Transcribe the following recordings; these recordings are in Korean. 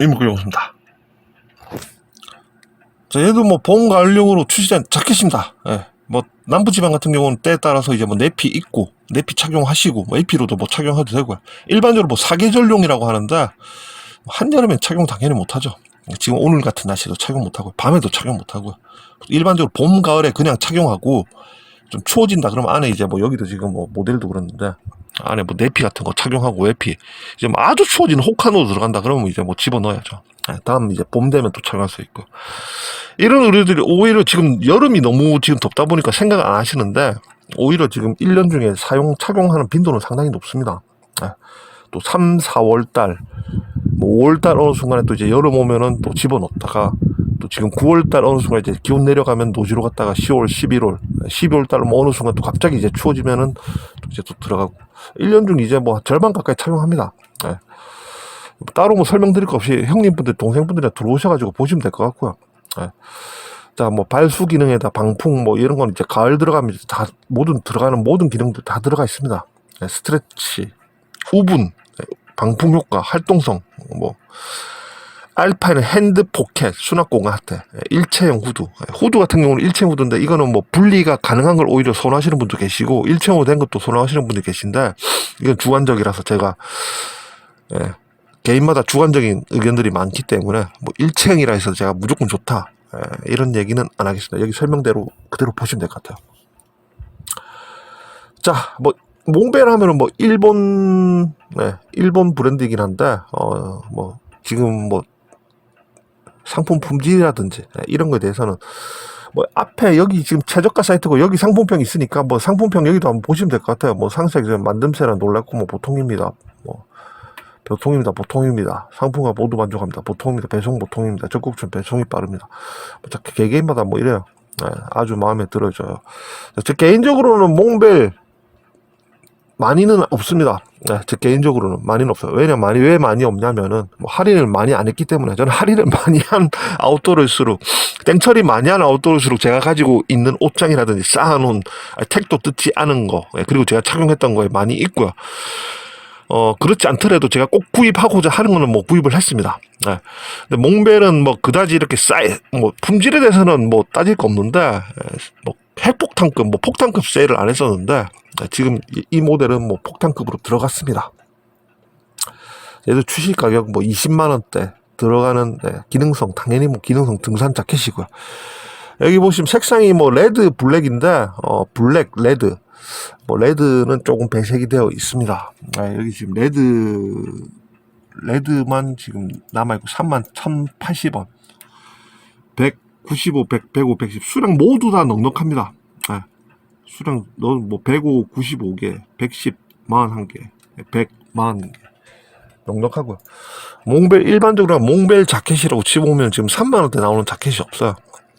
이목구용입니다. 자, 얘도 뭐 봄 가을용으로 출시된 자켓입니다. 예. 뭐 남부지방 같은 경우는 때에 따라서 이제 뭐 내피 입고 내피 착용하시고 뭐 AP로도 뭐 착용해도 되고요. 일반적으로 뭐 사계절용이라고 하는데 한여름엔 착용 당연히 못하죠. 지금 오늘 같은 날씨도 착용 못하고 밤에도 착용 못하고요. 일반적으로 봄 가을에 그냥 착용하고 좀 추워진다 그러면 안에 이제 뭐 여기도 지금 뭐 모델도 그랬는데 안에 뭐 내피 같은 거 착용하고 외피 이제 뭐 아주 추워지는 호카노도 들어간다 그러면 이제 뭐 집어 넣어야죠. 예, 다음 이제 봄 되면 또 착용할 수 있고 이런 의류들이 오히려 지금 여름이 너무 지금 덥다 보니까 생각 안 하시는데 오히려 지금 1년 중에 사용 착용하는 빈도는 상당히 높습니다. 예, 또 3, 4월 달, 뭐 5월 달 어느 순간에 또 이제 여름 오면은 또 집어넣다가 또 지금 9월 달 어느 순간 이제 기온 내려가면 노지로 갔다가 10월, 11월, 12월 달 뭐 어느 순간 또 갑자기 이제 추워지면은 또 이제 또 들어가고 1년 중 이제 뭐 절반 가까이 착용합니다. 예. 따로 뭐 설명드릴 거 없이 형님분들, 동생분들이 들어오셔가지고 보시면 될 것 같고요. 예. 자, 뭐 발수 기능에다 방풍 뭐 이런 건 이제 가을 들어가면 다 모든 들어가는 모든 기능들 다 들어가 있습니다. 예, 스트레치, 후분, 예, 방풍 효과, 활동성, 뭐 알파이는 핸드 포켓, 수납 공간 핫테, 예, 일체형 후드. 예, 후드 같은 경우는 일체형 후드인데 이거는 뭐 분리가 가능한 걸 오히려 선호하시는 분도 계시고 일체형으로 된 것도 선호하시는 분도 계신데 이건 주관적이라서 제가 예, 개인마다 주관적인 의견들이 많기 때문에 뭐 일체형이라 해서 제가 무조건 좋다 예, 이런 얘기는 안 하겠습니다. 여기 설명대로 그대로 보시면 될 것 같아요. 자, 뭐 몽벨 하면은 뭐 일본 네, 일본 브랜드이긴 한데 어 뭐 지금 뭐 상품 품질이라든지 예, 이런 거에 대해서는 뭐 앞에 여기 지금 최저가 사이트고 여기 상품평 있으니까 뭐 상품평 여기도 한번 보시면 될 것 같아요. 뭐 상세하게 좀 만듦새나 놀랍고 뭐 보통입니다. 뭐 보통입니다. 보통입니다. 상품과 모두 만족합니다. 보통입니다. 배송 보통입니다. 적극적 배송이 빠릅니다. 뭐 자, 개개인마다 뭐 이래요. 예, 아주 마음에 들어져요. 저 개인적으로는 몽벨 많이는 없습니다. 네, 제 개인적으로는 많이는 없어요. 왜냐 많이 왜 많이 없냐면은 뭐 할인을 많이 안 했기 때문에 저는 할인을 많이 한 아웃도어일수록 땡처리 많이 한 아웃도어일수록 제가 가지고 있는 옷장이라든지 쌓아놓은 택도 뜯지 않은 거 예, 그리고 제가 착용했던 거에 많이 있고요. 어 그렇지 않더라도 제가 꼭 구입하고자 하는 거는 뭐 구입을 했습니다. 예. 근데 몽벨은 뭐 그다지 이렇게 싸이 뭐 품질에 대해서는 뭐 따질 거 없는데 예, 뭐 핵폭 탄급 뭐 폭탄급 세일을 안 했었는데 예, 지금 이- 이 모델은 뭐 폭탄급으로 들어갔습니다. 얘도 출시 가격 뭐 20만 원대 들어가는 네, 기능성 당연히 뭐 기능성 등산 자켓이고요. 여기 보시면 색상이 뭐 레드 블랙인데 어 블랙 레드 뭐 레드는 조금 배색이 되어 있습니다. 아, 여기 지금 레드 레드만 지금 남아 있고 3만 1,080원 195, 100, 105, 110 수량 모두 다 넉넉합니다. 아, 수량 너뭐 105, 95개 110, 41개 100, 41개 넉넉하고요. 몽벨 일반적으로 몽벨 자켓이라고 치보면 지금 3만 원대 나오는 자켓이 없어요.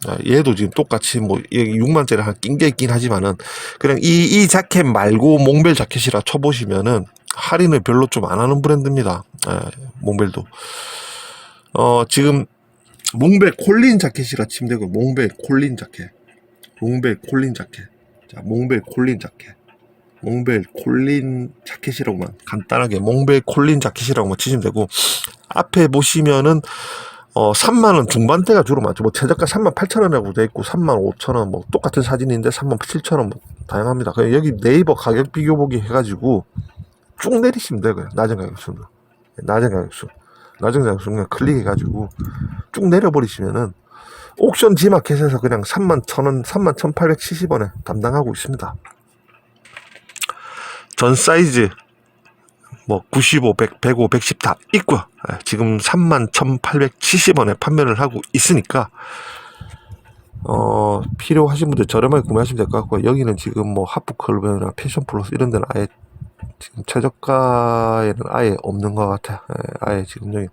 아, 얘도 지금 똑같이 뭐 여기 6만짜리 한 낀 게 있긴 하지만은 그냥 이 이 자켓 말고 몽벨 자켓이라 쳐보시면은 할인을 별로 좀 안 하는 브랜드입니다. 예, 몽벨도 어 지금 몽벨 콜린 자켓이라 치면 되고 몽벨 콜린 자켓 몽벨 콜린 자켓 자 몽벨 콜린 자켓 몽벨 콜린 자켓이라고만 간단하게 몽벨 콜린 자켓이라고만 치시면 되고 앞에 보시면은 어 3만 원 중반대가 주로 많죠. 뭐 최저가 3만 8천 원이라고 돼 있고 3만 5천 원 뭐 똑같은 사진인데 3만 7천 원뭐 다양합니다. 그냥 여기 네이버 가격 비교 보기 해가지고 쭉 내리시면 되고요. 낮은 가격 수는 낮은 가격 수 낮은 가격수 그냥 클릭해가지고 쭉 내려버리시면은 옥션 지마켓에서 그냥 3만 1천 원, 3만 1,870원에 담당하고 있습니다. 전 사이즈 뭐 95, 100, 105, 110 다 있고요. 예, 지금 3만 1,870원에 판매를 하고 있으니까 어 필요하신 분들 저렴하게 구매하시면 될 것 같고요. 여기는 지금 뭐 하프컬브나 패션 플러스 이런 데는 아예 지금 최저가에는 아예 없는 것 같아. 예, 아예 지금 여기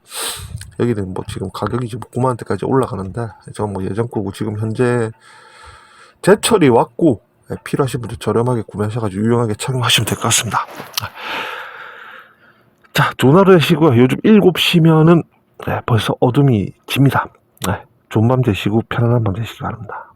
여기는 뭐 지금 가격이 지금 9만 원 대까지 올라가는데 저 뭐 예전 거고 지금 현재 제철이 왔고 예, 필요하신 분들 저렴하게 구매하셔가지고 유용하게 착용하시면 될 것 같습니다. 자, 하루 되시고요. 요즘 7시면은 네, 벌써 어둠이 집니다. 네, 좋은 밤 되시고 편안한 밤 되시기 바랍니다.